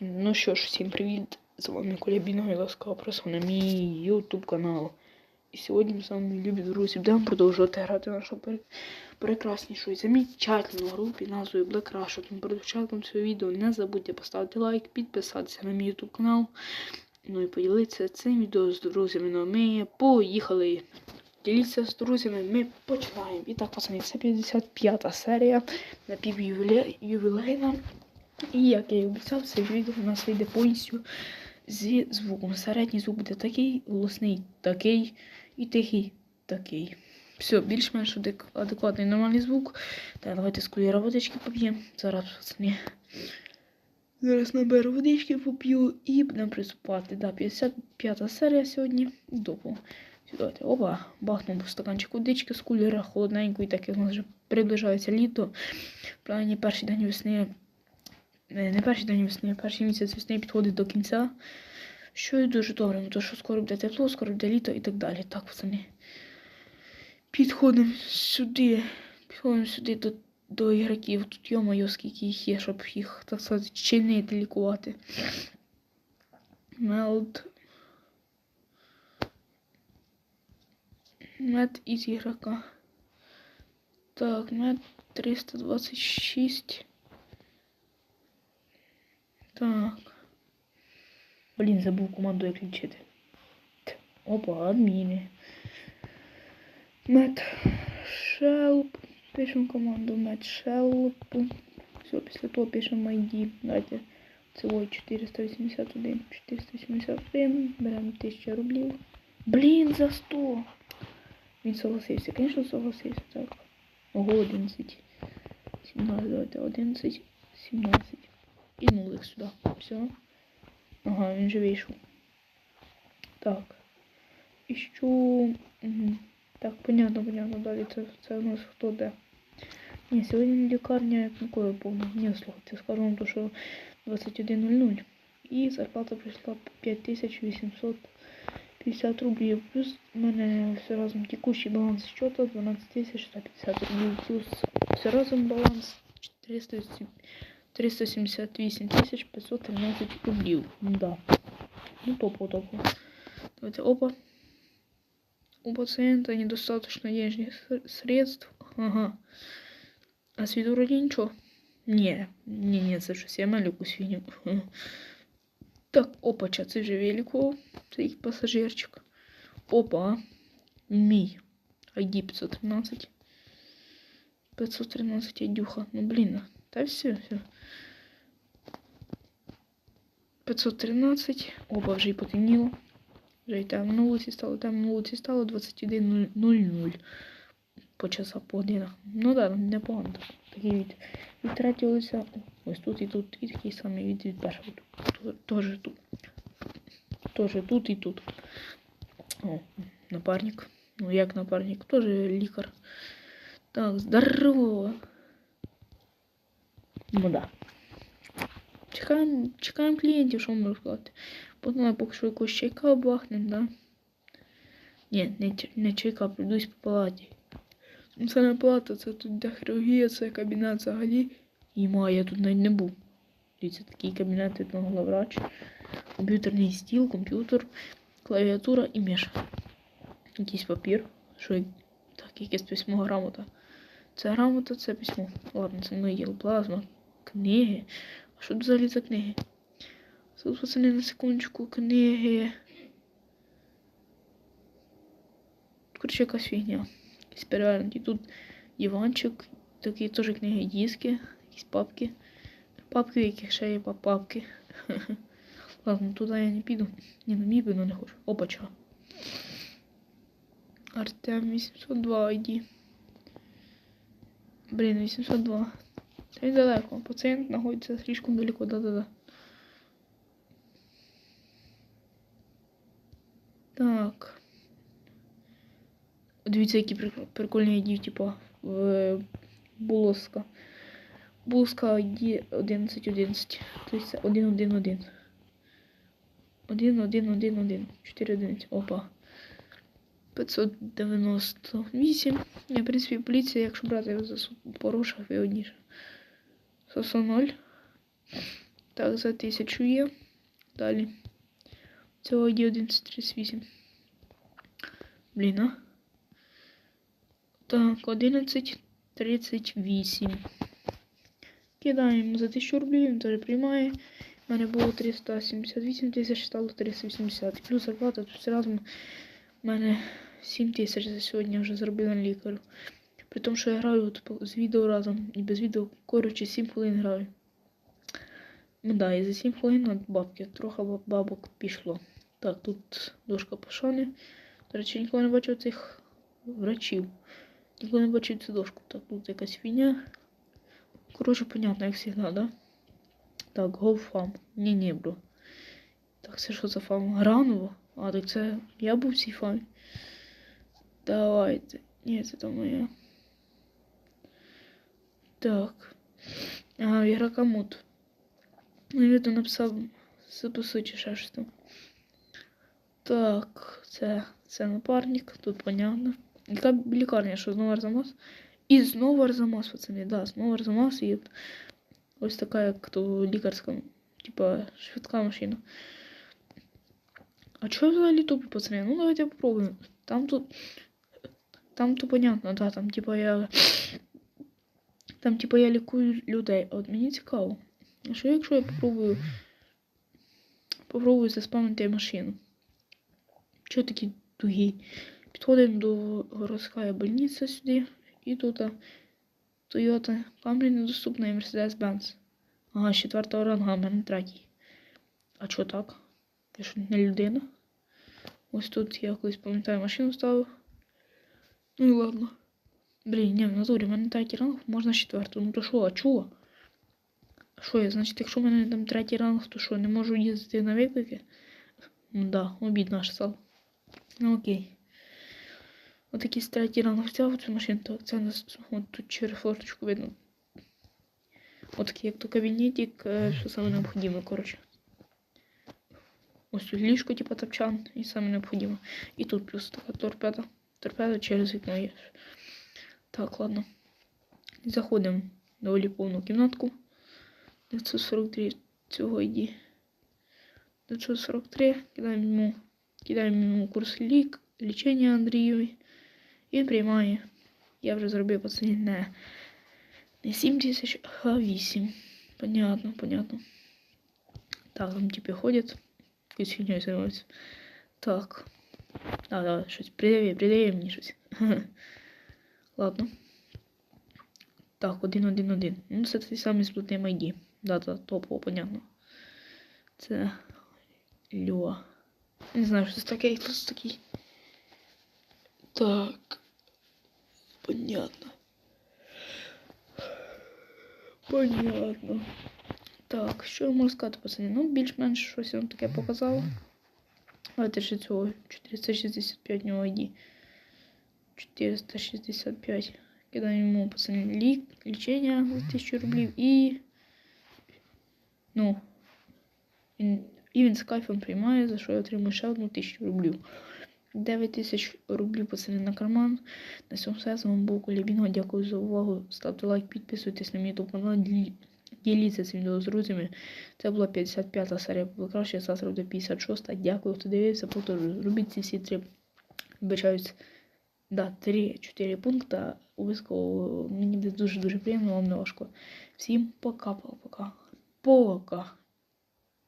Ну що ж, всім привіт! З вами Коля і ласкаво просив на мій YouTube канал. І сьогодні ми з вами, любі друзі, будемо продовжувати грати нашу пер... прекраснішу і замечательну гру під назвою Black Rush. Тому перед початком цього відео не забудьте поставити лайк, підписатися на мій YouTube канал. Ну і поділитися цим відео з друзями. Ну, ми поїхали! Діліться з друзями, ми починаємо. І так, пацани, це 55 серія напівювілейна. І як я і обіцяв, це відео у нас вийде повністю зі звуком. Середній звук буде такий, голосний такий і тихий такий. Все, більш-менш адекватний нормальний звук. Так, давайте з куліра водички поп'ємо. Зараз, пацани. Зараз наберу водички поп'ю і будемо приступати. Да, 55 серія сьогодні. Допу. Давайте, опа, бахнув стаканчик водички з кулера, холодненької, так як у нас вже приближається літо. Правильні перший день весни не перший день весни, перший місяць весни підходить до кінця. Що і дуже добре, тому що скоро буде тепло, скоро буде літо і так далі. Так, пацани. Підходимо сюди. Підходимо сюди до, до ігроків. Тут йо-моє, скільки їх є, щоб їх, так сказати, чинити, лікувати. Мелд. Мед із ігрока. Так, мед 326. Так. Блін, забув команду як лічити. Опа, адміни. Мет Шелп. Пишемо команду Мет Шелп. Все, після того пишемо ID. Давайте. Це ой, 481. 481. Беремо 1000 рублів. Блін, за 100. Він согласився. Звісно, согласився. Так. Ого, 11. 17, давайте 11, 17. І нулик сюди. Все. Ага, він же вийшов. Так. І. Угу. Так, понятно, понятно. Далі це, це у нас хто де. Ні, сьогодні лікарня як такої повна. Ні, слухайте, скажу вам то, що 21.00. І зарплата прийшла 5850 рублів. Плюс в мене все разом текущий баланс счета 12150 рублів. Плюс все разом баланс 400 378 тисяч 513 рублів. Да. Ну, топо, топо. Давайте, опа. У пациента недостаточно денежных средств. Ага. А с виду вроде ничего. Не, не, не, це щось я малю якусь фігню. Так, опача, це вже велико. Це їх пасажирчик. Опа. Мій. ID 513. 513 Адюха. Ну, блін. Та все, все. 513. Опа, вже й потемніло. Вже й темно на вулиці стало, темно на вулиці стало 21.00 по часах по годинах. Ну да, непогано. Такий від, від третього. Ось тут і тут. І такий самий від, від першого. Тоже тут. Тоже тут і тут. О, напарник. Ну як напарник? Тоже лікар. Так, здорово. Ну да. Чекаємо, чекаємо клієнтів, що можу сказати. Потім поки що якогось чайка бахнем, да? Ні, не, не чайка, прийдусь по палаті. Ну, Це не палата, це тут де хірургія, це кабінет взагалі. І має, я тут навіть не був. Дивіться, такий кабінет від главврач. Комп'ютерний стіл, комп'ютер, клавіатура і міша. Якийсь папір. Що так, якесь письмо грамота. Це грамота, це письмо. Ладно, це не є плазма. Книги. А що взагалі за книги? Тут, пацани, на секундочку, книги. Короче, якась фігня. Якісь перевернуті. Тут диванчик, такі теж книги, диски, якісь папки. Папки, в яких ще є па- папки. Ладно, туди я не піду. Ні, на мій піду не хочу. Опача. Артем 802 ID. Блін, 802. Це далеко. Пацієнт знаходиться слишком далеко, да-да-да. Так. Дивіться, які прикольні ID, типа в Булоска. Булоска ID 1111. Тобто це 111. 1111. 4 одиниці. Опа. 598. Я, в принципі, поліція, якщо брати за порушах, вигодніше. Сосо 0. Так, за 1000 є. Далі. Цього є 1138. Блін, а? Так, 1138. Кидаємо за 1000 рублів, він теж приймає. У мене було 378 тисяч, стало 380. Плюс зарплата, тут разом у мене 7 тисяч за сьогодні вже зробили на лікарю. При тому, що я граю от з відео разом і без відео, коротше, 7 хвилин граю. Ну да, і за 7 хвилин от бабки, трохи бабок пішло. Так, тут дошка пошани. До речі, ніколи не бачив цих врачів. Ніколи не бачив цю дошку. Так, тут якась фігня. Коротше, понятно, як завжди, да? Так, go farm. Ні, ні, бро. Так, це що за фарм? Граново? А, так це я був в цій фармі. Давайте. Ні, це там моя. Так. Ага, ігрока мут. Ну, він написав записуй чи ще щось. Так, це, це напарник, тут понятно. Яка лікарня, що знову Арзамас? І знову Арзамас, пацани, да, знову Арзамас і ось така, як то лікарська, типа швидка машина. А чого взагалі тупі, пацани? Ну давайте попробуємо. Там тут. Там то понятно, да, там типа я. Там типа я лікую людей. От мені цікаво. А що якщо я попробую. Попробую заспавнити машину? Чого такі тугі? Підходимо до городської больниці сюди. І тут Toyota Camry недоступна і Mercedes-Benz. Ага, з четвертого рангу, а в мене третій. А чого так? Я що не людина? Ось тут я колись пам'ятаю машину ставив. Ну і ладно. Блін, ні, в натурі, в мене третій ранг, можна з. Ну то що, а чого? Що я, значить, якщо в мене там третій ранг, то що, не можу їздити на виклики? Ну да, обідно аж стало. Ну окей. От якийсь третій ранг взяв цю машину, так це нас от тут через форточку видно. От такий, як то кабінетик, що саме необхідно, коротше. Ось тут ліжко, типа топчан, і саме необхідно. І тут плюс така торпеда. Торпеда через вікно є. Так, ладно. Заходимо доволі повну кімнатку. 943 цього йді. 943. Кидаємо йому, кидаємо йому курс лік, лічення Андрієві. І приймає. Я вже зробив пацані не, не 7 тисяч, а 8. Понятно, понятно. Так, там типи ходять. Якусь фігньою займаються. Так. А, давай, щось придає, придає мені щось. Ладно. Так, один, один, один. Ну, це той самий сплутний ID. Да, да, топово, понятно. Це Льо. Не знаю, що це таке, хто це такий. Так. Понятно. Понятно. Так, що я можу сказати, пацани? Ну, більш-менш щось я вам таке показала. Давайте ще цього 465 ID. 465. Кидаємо йому, пацани, лік, лічення за 1000 рублів і. Ну. Він, і кайфом приймає, за що я отримую ще одну 1000 рублів. 9 тисяч рублів пацани на карман. На цьому все з вами був Колібінго. Дякую за увагу. Ставте лайк, підписуйтесь на мій YouTube канал, ділі- діліться цим відео з друзями. Це була 55 серія краще, завтра буде 56. Дякую, хто дивився. Повторюю, робіть ці всі три. Вибачаюсь. Да, 3-4 пункта Обов'язково мені буде дуже-дуже приємно, вам не важко. Всім пока-пока. Пока.